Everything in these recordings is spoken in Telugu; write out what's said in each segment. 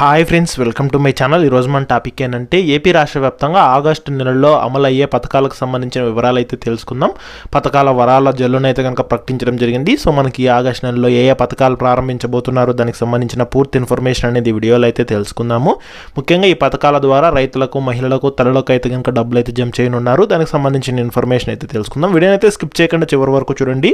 Hi friends welcome to my channel ఈరోజు మన టాపిక్ ఏంటంటే ఏపీ రాష్ట్ర వ్యాప్తంగా ఆగస్టు నెలలో అమలయ్యే పథకాలకు సంబంధించిన వివరాలు అయితే తెలుసుకుందాం. పథకాల వరాల జల్లునైతే కనుక ప్రకటించడం జరిగింది. సో మనకి ఆగస్టు నెలలో ఏ ఏ పథకాలు ప్రారంభించబోతున్నారో దానికి సంబంధించిన పూర్తి ఇన్ఫర్మేషన్ అనేది వీడియోలో అయితే తెలుసుకుందాము. ముఖ్యంగా ఈ పథకాల ద్వారా రైతులకు మహిళలకు తలలకు అయితే కనుక డబ్బులు అయితే జమ చేయనున్నారు. దానికి సంబంధించిన ఇన్ఫర్మేషన్ అయితే తెలుసుకుందాం. వీడియోని అయితే స్కిప్ చేయకుండా చివరి వరకు చూడండి.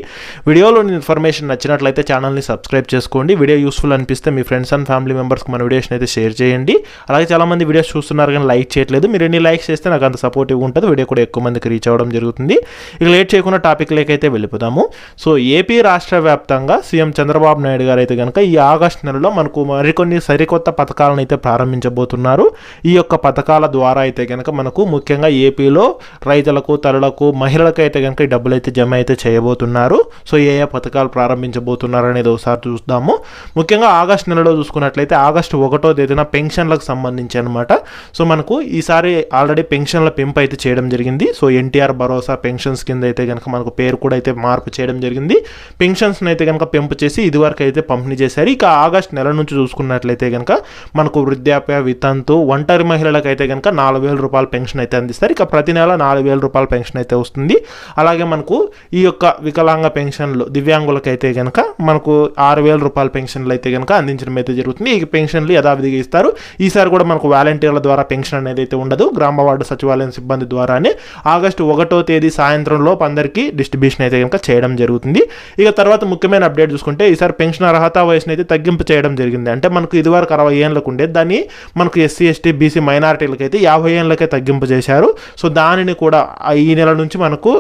వీడియోలోని ఇన్ఫర్మేషన్ నచ్చినట్లయితే ఛానల్ని సబ్స్క్రైబ్ చేసుకోండి. వీడియో యూస్ఫుల్ అనిపిస్తే మీ ఫ్రెండ్స్ అండ్ ఫ్యామిలీ మెంబర్స్కి మన వీడియోస్ని అయితే షేర్ చేయండి. అలాగే చాలామంది వీడియోస్ చూస్తున్నారు కానీ లైక్ చేయట్లేదు. మీరు ఎన్ని లైక్స్ చేస్తే నాకు అంత సపోర్టివ్ ఉంటుంది. వీడియో కూడా ఎక్కువ మందికి రీచ్ అవ్వడం జరుగుతుంది. ఇక లేట్ చేయకుండా టాపిక్ లేకైతే వెళ్ళిపోదాము. సో ఏపీ రాష్ట్ర వ్యాప్తంగా సీఎం చంద్రబాబు నాయుడు గారు అయితే కనుక ఈ ఆగస్టు నెలలో మనకు మరికొన్ని సరికొత్త పథకాలను అయితే ప్రారంభించబోతున్నారు. ఈ యొక్క పథకాల ద్వారా అయితే కనుక మనకు ముఖ్యంగా ఏపీలో రైతులకు తరులకు మహిళలకు అయితే కనుక ఈ డబ్బులు అయితే జమ అయితే చేయబోతున్నారు. సో ఏ ఏ పథకాలు ప్రారంభించబోతున్నారు అనేది ఒకసారి చూద్దాము. ముఖ్యంగా ఆగస్టు నెలలో చూసుకున్నట్లయితే ఆగస్టు ఒకటి ఏదైనా పెన్షన్లకు సంబంధించి అనమాట సో మనకు ఈసారి ఆల్రెడీ పెన్షన్ల పెంపు అయితే చేయడం జరిగింది. సో ఎన్టీఆర్ భరోసా పెన్షన్స్ కింద అయితే కనుక మనకు పేరు కూడా అయితే మార్పు చేయడం జరిగింది. పెన్షన్స్ని అయితే కనుక పెంపు చేసి ఇదివరకు అయితే పంపిణీ చేశారు. ఇక ఆగస్ట్ నెల నుంచి చూసుకున్నట్లయితే కనుక మనకు వృద్ధాప్య వితంతు ఒంటరి మహిళలకు అయితే కనుక నాలుగు వేల రూపాయల పెన్షన్ అయితే అందిస్తారు. ఇక ప్రతి నెల నాలుగు వేల రూపాయల పెన్షన్ అయితే వస్తుంది. అలాగే మనకు ఈ యొక్క వికలాంగ పెన్షన్లు దివ్యాంగులకు అయితే కనుక మనకు ఆరు వేల రూపాయల పెన్షన్లు అయితే కనుక అందించడం అయితే జరుగుతుంది. ఈ పెన్షన్లు యథావిధిగా ఇస్తారు. ఈసారి కూడా మనకు వాలంటీర్ల ద్వారా పెన్షన్ అనేది అయితే ఉండదు. గ్రామ వార్డు సచివాలయం సిబ్బంది ద్వారానే ఆగస్టు ఒకటో తేదీ సాయంత్రంలో అందరికీ డిస్ట్రిబ్యూషన్ అయితే కనుక చేయడం జరుగుతుంది. ఇక తర్వాత ముఖ్యమైన అప్డేట్ చూసుకుంటే ఈసారి పెన్షన్ అర్హత వయసును అయితే తగ్గింపు చేయడం జరిగింది. అంటే మనకు ఇదివరకు అరవై ఏళ్ళకు ఉండే దాన్ని మనకు ఎస్సీ ఎస్టీ బీసీ మైనారిటీలకు అయితే యాభై ఏళ్ళకే తగ్గింపు చేశారు. సో దానిని కూడా ఈ నెల నుంచి మనకు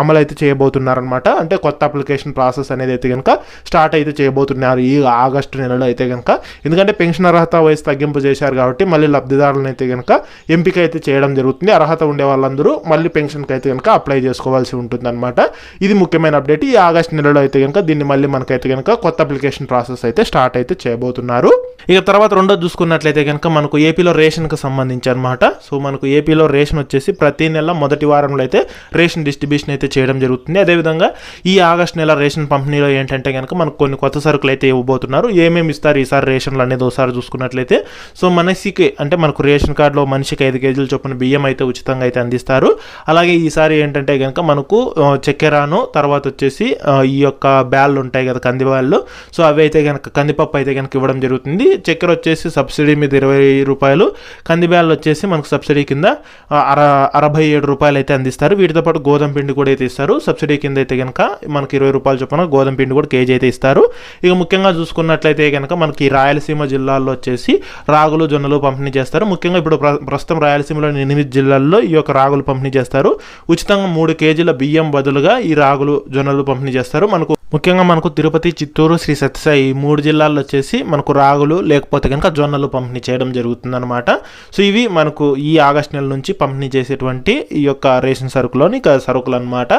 అమలు అయితే చేయబోతున్నారనమాట అంటే కొత్త అప్లికేషన్ ప్రాసెస్ అనేది అయితే కనుక స్టార్ట్ అయితే చేయబోతున్నారు ఈ ఆగస్టు నెలలో అయితే కనుక. ఎందుకంటే పెన్షన్ అర్హత వయసు తగ్గింపు చేశారు కాబట్టి మళ్ళీ లబ్ధిదారులను అయితే కనుక ఎంపిక అయితే చేయడం జరుగుతుంది. అర్హత ఉండే వాళ్ళందరూ మళ్ళీ పెన్షన్కి అయితే కనుక అప్లై చేసుకోవాల్సి ఉంటుంది అనమాట ఇది ముఖ్యమైన అప్డేట్. ఈ ఆగస్ట్ నెలలో అయితే కనుక దీన్ని మళ్ళీ మనకైతే కనుక కొత్త అప్లికేషన్ ప్రాసెస్ అయితే స్టార్ట్ అయితే చేయబోతున్నారు. ఇక తర్వాత రెండో చూసుకున్నట్లయితే కనుక మనకు ఏపీలో రేషన్కి సంబంధించి అనమాట సో మనకు ఏపీలో రేషన్ వచ్చేసి ప్రతి నెల మొదటి వారంలో అయితే రేషన్ డిస్ట్రిబ్యూషన్ అయితే చేయడం జరుగుతుంది. అదేవిధంగా ఈ ఆగస్ట్ నెల రేషన్ పంపిణీలో ఏంటంటే కనుక మనకు కొన్ని కొత్త సరుకులు అయితే ఇవ్వబోతున్నారు. ఏమేమి ఇస్తారు ఈసారి రేషన్లు అనేది ఒకసారి చూసుకున్నట్లయితే. సో మనిషికి అంటే మనకు రేషన్ కార్డులో మనిషికి ఐదు కేజీలు చొప్పున బియ్యం అయితే ఉచితంగా అయితే అందిస్తారు. అలాగే ఈసారి ఏంటంటే కనుక మనకు చక్కెరను తర్వాత వచ్చేసి ఈ యొక్క బ్యాళ్ళు ఉంటాయి కదా కంది బ్యాళ్ళు సో అవి అయితే కనుక కందిపప్పు అయితే కనుక ఇవ్వడం జరుగుతుంది. చక్కెర వచ్చేసి సబ్సిడీ మీద ఇరవై రూపాయలు కంది బ్యాళ్ళు వచ్చేసి మనకు సబ్సిడీ కింద అర అరవై ఏడు రూపాయలు అయితే అందిస్తారు. వీటితో పాటు గోధుమ పిండి కూడా అయితే ఇస్తారు. సబ్సిడీ కింద అయితే కనుక మనకి ఇరవై రూపాయల చొప్పున గోధుమ పిండి కూడా కేజీ అయితే ఇస్తారు. ఇక ముఖ్యంగా చూసుకున్నట్లయితే కనుక మనకి రాయలసీమ జిల్లాల్లో వచ్చేసి రాగులు జొన్నలు పంపిణీ చేస్తారు. ముఖ్యంగా ఇప్పుడు ప్ర- ప్రస్తుతం రాయలసీమలోని ఎనిమిది జిల్లాల్లో ఈ యొక్క రాగులు పంపిణీ చేస్తారు. ఉచితంగా మూడు కేజీల బియ్యం బదులుగా ఈ రాగులు జొన్నలు పంపిణీ చేస్తారు. మనకు ముఖ్యంగా మనకు తిరుపతి చిత్తూరు శ్రీ సత్యసాయి ఈ మూడు జిల్లాల్లో వచ్చేసి మనకు రాగులు లేకపోతే కనుక జొన్నలు పంపిణీ చేయడం జరుగుతుందన్నమాట. సో ఇవి మనకు ఈ ఆగస్ట్ నెల నుంచి పంపిణీ చేసేటువంటి ఈ యొక్క రేషన్ సరుకులోని సరుకులు అనమాట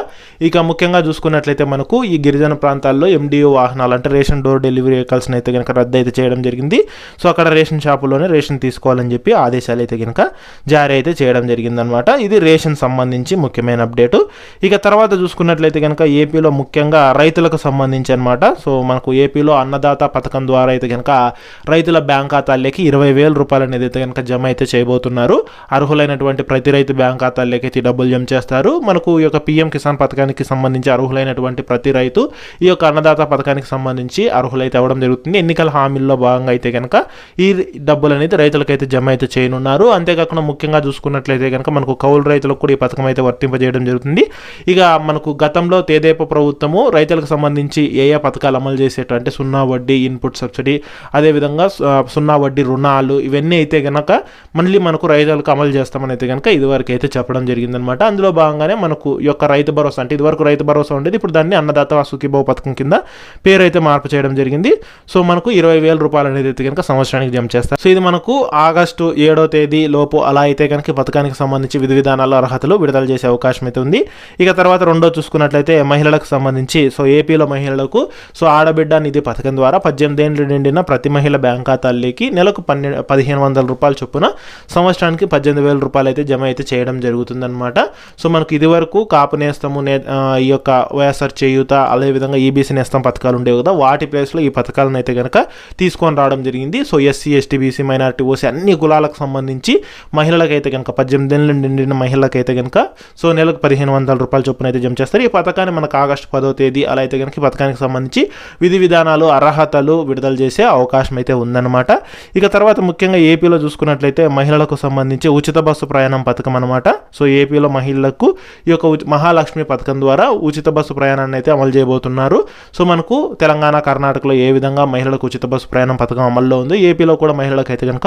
ఇక ముఖ్యంగా చూసుకున్నట్లయితే మనకు ఈ గిరిజన ప్రాంతాల్లో ఎండిఓ వాహనాలు అంటే రేషన్ డోర్ డెలివరీ వెహికల్స్ని అయితే కనుక రద్దు అయితే చేయడం జరిగింది. సో అక్కడ రేషన్ షాపులోనే రేషన్ తీసుకోవాలని చెప్పి ఆదేశాలు అయితే కనుక జారీ అయితే చేయడం జరిగిందనమాట ఇది రేషన్ సంబంధించి ముఖ్యమైన అప్డేటు. ఇక తర్వాత చూసుకున్నట్లయితే కనుక ఏపీలో ముఖ్యంగా రైతులకు సంబంధించి అనమాట సో మనకు ఏపీలో అన్నదాత పథకం ద్వారా అయితే కనుక రైతుల బ్యాంక్ ఖాతాల్లోకి ఇరవై వేల రూపాయలు అనేది అయితే కనుక జమ అయితే చేయబోతున్నారు అర్హులైనటువంటి ప్రతి రైతు బ్యాంక్ ఖాతాల్లోకి అయితే డబ్బులు జమ చేస్తారు. మనకు ఈ యొక్క పిఎం కిసాన్ పథకానికి సంబంధించి అర్హులైనటువంటి ప్రతి రైతు ఈ యొక్క అన్నదాత పథకానికి సంబంధించి అర్హులైతే అవ్వడం జరుగుతుంది. ఎన్నికల హామీల్లో భాగంగా అయితే కనుక ఈ డబ్బులు అనేది రైతులకైతే జమ అయితే చేయనున్నారు. అంతేకాకుండా ముఖ్యంగా చూసుకున్నట్లయితే కనుక మనకు కౌలు రైతులకు కూడా ఈ పథకం అయితే వర్తింపజేయడం జరుగుతుంది. ఇక మనకు గతంలో తేదేప ప్రభుత్వము రైతులకు సంబంధించి ఏ ఏ పథకాలు అమలు చేసేటంటే సున్నా వడ్డీ ఇన్పుట్ సబ్సిడీ అదేవిధంగా సున్నా వడ్డీ రుణాలు ఇవన్నీ అయితే కనుక మళ్ళీ మనకు రైతులకు అమలు చేస్తామని అయితే కనుక ఇదివరకు అయితే చెప్పడం జరిగిందనమాట అందులో భాగంగానే మనకు యొక్క రైతు భరోసా అంటే ఇదివరకు రైతు భరోసా ఉండేది ఇప్పుడు దాన్ని అన్నదాత సుఖీభావ పథకం కింద పేరు అయితే మార్పు చేయడం జరిగింది. సో మనకు ఇరవై వేల రూపాయలు అనేది అయితే కనుక సంవత్సరానికి జమ చేస్తారు. సో ఇది మనకు ఆగస్టు ఏడో తేదీ లోపు అలా అయితే కనుక పథకానికి సంబంధించి విధి విధానాల అర్హతలు విడుదల చేసే అవకాశం అయితే ఉంది. ఇక తర్వాత రెండో చూసుకున్నట్లయితే మహిళలకు సంబంధించి సో ఏపీలో మహిళలకు సో ఆడబిడ్డ నిధి పథకం ద్వారా పద్దెనిమిది ఏళ్ళు నిండిన ప్రతి మహిళ బ్యాంక్ ఖాతాల్లోకి నెలకు పన్నెండు పదిహేను వందల రూపాయల చొప్పున సంవత్సరానికి పద్దెనిమిది వేల రూపాయలు అయితే జమ అయితే చేయడం జరుగుతుందన్నమాట. సో మనకు ఇదివరకు కాపు నేస్తము నే ఈ యొక్క వైఎస్ఆర్ చేయూత అదేవిధంగా ఈబీసీ నేస్తం పథకాలు ఉండేవి కదా వాటి ప్లేస్లో ఈ పథకాలను అయితే కనుక తీసుకొని రావడం జరిగింది. So SC ST BC minority OC అన్ని కులాలకు సంబంధించి మహిళలకైతే కనుక పద్దెనిమిది ఏళ్ళు నిండిన మహిళలకైతే కనుక సో నెలకు పదిహేను వందల రూపాయల చొప్పున అయితే జమ చేస్తారు. ఈ పథకాన్ని మనకు ఆగస్టు పదో తేదీ అలా అయితే కనుక ఈ పథకానికి సంబంధించి విధి విధానాలు అర్హతలు విడుదల చేసే అవకాశం అయితే ఉందన్నమాట. ఇక తర్వాత ముఖ్యంగా ఏపీలో చూసుకున్నట్లయితే మహిళలకు సంబంధించి ఉచిత బస్సు ప్రయాణం పథకం అనమాట సో ఏపీలో మహిళలకు ఈ యొక్క మహాలక్ష్మి పథకం ద్వారా ఉచిత బస్సు ప్రయాణాన్ని అయితే అమలు చేయబోతున్నారు. సో మనకు తెలంగాణ కర్ణాటకలో ఏ విధంగా మహిళలకు ఉచిత బస్సు ప్రయాణం పథకం అమల్లో ఉందో ఏపీలో కూడా మహిళలకు అయితే కనుక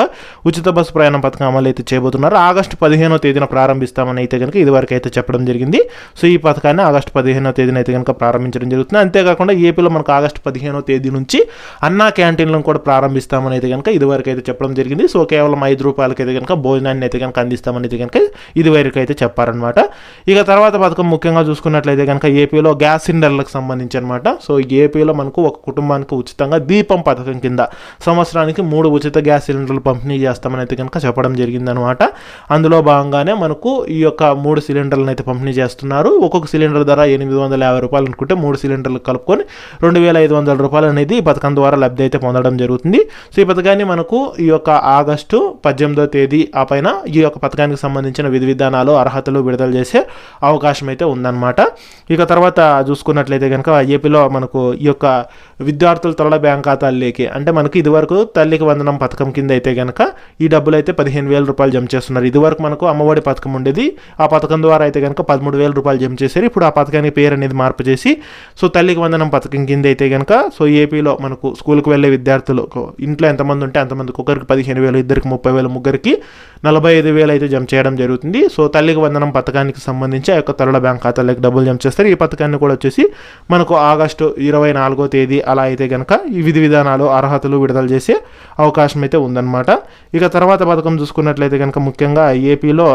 ఉచిత బస్సు ప్రయాణం పథకం అమలు అయితే చేయబోతున్నారు. ఆగస్టు పదిహేనో తేదీన ప్రారంభిస్తామని అయితే కనుక ఇదివరకు అయితే చెప్పడం జరిగింది. సో ఈ పథకాన్ని ఆగస్టు పదిహేనో తేదీన అయితే కనుక ప్రారంభించడం జరుగుతుంది. అంతేకాకుండా ఏపీలో మనకు ఆగస్టు పదిహేనో తేదీ నుంచి అన్నా క్యాంటీన్లను కూడా అందిస్తామని అయితే కనుక ఇదివరకు అయితే చెప్పడం జరిగింది. సో కేవలం ఐదు రూపాయలకి అయితే కనుక భోజనాన్ని అయితే కనుక అందిస్తామని అయితే కనుక ఇదివరకు అయితే చెప్పారనమాట ఇక తర్వాత పథకం ముఖ్యంగా చూసుకున్నట్లయితే కనుక ఏపీలో గ్యాస్ సిలిండర్లకు సంబంధించి అనమాట సో ఏపీలో మనకు ఒక కుటుంబానికి ఉచితంగా దీపం పథకం కింద సంవత్సరానికి మూడు ఉచిత గ్యాస్ సిలిండర్లు పంపిణీ చేస్తామని అయితే కనుక చెప్పడం జరిగిందనమాట అందులో భాగంగానే మనకు ఈ యొక్క మూడు సిలిండర్లను అయితే పంపిణీ చేస్తున్నారు. ఒక్కొక్క సిలిండర్ ధర ఎనిమిది వందల యాభై రూపాయలు అనుకుంటే మూడు సిలిండర్లు కలుపుకొని రెండు వేల ఐదు వందల రూపాయలు అనేది ఈ పథకం ద్వారా లబ్ధి అయితే పొందడం జరుగుతుంది. సో ఈ పథకాన్ని మనకు ఈ యొక్క ఆగస్టు పద్దెనిమిదో తేదీ ఆ పైన ఈ యొక్క పథకానికి సంబంధించిన విధి విధానాలు అర్హతలు విడుదల చేసే అవకాశం అయితే ఉందన్నమాట. ఇక తర్వాత చూసుకున్నట్లయితే కనుక ఏపీలో మనకు ఈ యొక్క విద్యార్థుల తరల బ్యాంక్ ఖాతాల్లోకి అంటే మనకి ఇదివరకు తల్లికి వందనం పథకం కింద అయితే కనుక ఈ డబ్బులు అయితే పదిహేను వేల రూపాయలు జమ చేస్తున్నారు. ఇదివరకు మనకు అమ్మఒడి పథకం ఉండేది. ఆ పథకం ద్వారా అయితే కనుక పదమూడు వేల రూపాయలు జమ చేశారు. ఇప్పుడు ఆ పథకానికి పేరు అనేది మార్పు చేసి సో తల్లికి వందనం పథకం కింద అయితే కనుక సో ఏపీలో మనకు స్కూల్కి వెళ్ళే విద్యార్థులు ఇంట్లో ఎంతమంది ఉంటే అంతమందికి ఒకరికి పదిహేను వేలు ఇద్దరికి ముప్పై వేలు ముగ్గురికి నలభై ఐదు వేలు అయితే జమ చేయడం జరుగుతుంది. సో తల్లికి వందనం పథకానికి సంబంధించి ఆ యొక్క తరల బ్యాంక్ ఖాతాలోకి డబ్బులు జమ చేస్తారు. ఈ పథకాన్ని కూడా వచ్చేసి మనకు ఆగస్టు ఇరవై నాలుగో తేదీ అలా అయితే కనుక ఈ విధి విధానాలు అర్హతలు విడుదల చేసే అవకాశం అయితే ఉందన్నమాట. ఇక తర్వాత పథకం చూసుకున్నట్లయితే కనుక ముఖ్యంగా ఏపీలో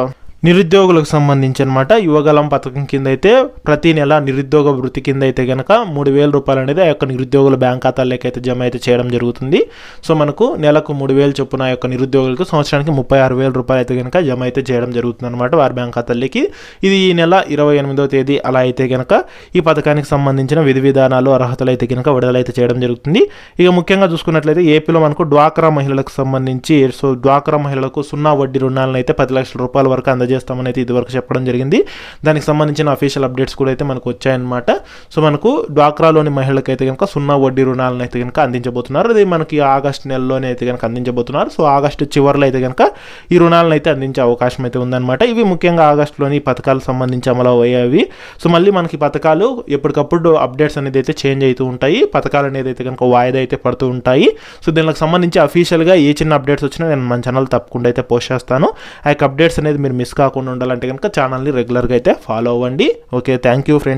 నిరుద్యోగులకు సంబంధించి అనమాట యువగలం పథకం కింద అయితే ప్రతి నెల నిరుద్యోగ వృత్తి కింద అయితే కనుక మూడు వేల రూపాయలు అనేది ఆ యొక్క నిరుద్యోగుల బ్యాంక్ ఖాతాల్లోకి అయితే జమ అయితే చేయడం జరుగుతుంది. సో మనకు నెలకు మూడు వేలు చొప్పున ఆ యొక్క నిరుద్యోగులకు సంవత్సరానికి ముప్పై ఆరు వేల రూపాయలు అయితే కనుక జమ అయితే చేయడం జరుగుతుంది అనమాట వారి బ్యాంక్ ఖాతాల్లోకి ఇది ఈ నెల ఇరవై ఎనిమిదో తేదీ అలా అయితే కనుక ఈ పథకానికి సంబంధించిన విధి విధానాలు అర్హతలు అయితే కనుక విడుదల అయితే చేయడం జరుగుతుంది. ఇక ముఖ్యంగా చూసుకున్నట్లయితే ఏపీలో మనకు డ్వాక్రా మహిళలకు సంబంధించి సో డ్వాక్రా మహిళలకు సున్నా వడ్డీ రుణాలను అయితే పది లక్షల రూపాయల వరకు అందజేస్తామని అయితే ఇదివరకు చెప్పడం జరిగింది. దానికి సంబంధించిన అఫీషియల్ అప్డేట్స్ కూడా అయితే మనకు వచ్చాయన్నమాట. సో మనకు డ్వాక్రాలోని మహిళలకు అయితే కనుక సున్నా వడ్డీ రుణాలను అయితే కనుక అందించబోతున్నారు. అది మనకి ఆగస్ట్ నెలలోనే అయితే కనుక అందించబోతున్నారు. సో ఆగస్టు చివరిలో అయితే కనుక ఈ రుణాలను అయితే అందించే అవకాశం అయితే ఉందన్నమాట. ఇవి ముఖ్యంగా ఆగస్టులోని ఈ పథకాలకు సంబంధించి అమలు అయ్యేవి. సో మళ్ళీ మనకి పథకాలు ఎప్పటికప్పుడు అప్డేట్స్ అనేది అయితే చేంజ్ అవుతూ ఉంటాయి. పథకాలు అనేది అయితే కనుక వాయిదా అయితే పడుతూ ఉంటాయి. సో దీనికి సంబంధించి అఫీషియల్గా ఏ చిన్న అప్డేట్స్ వచ్చినా నేను మన ఛానల్ తప్పకుండా అయితే పోస్ట్ చేస్తాను. ఆ యొక్క అప్డేట్స్ అనేది మీరు మిస్ కాకుండా ఉండాలంటే కనుక ఛానల్ని రెగ్యులర్గా అయితే ఫాలో అవ్వండి. Okay thank you friends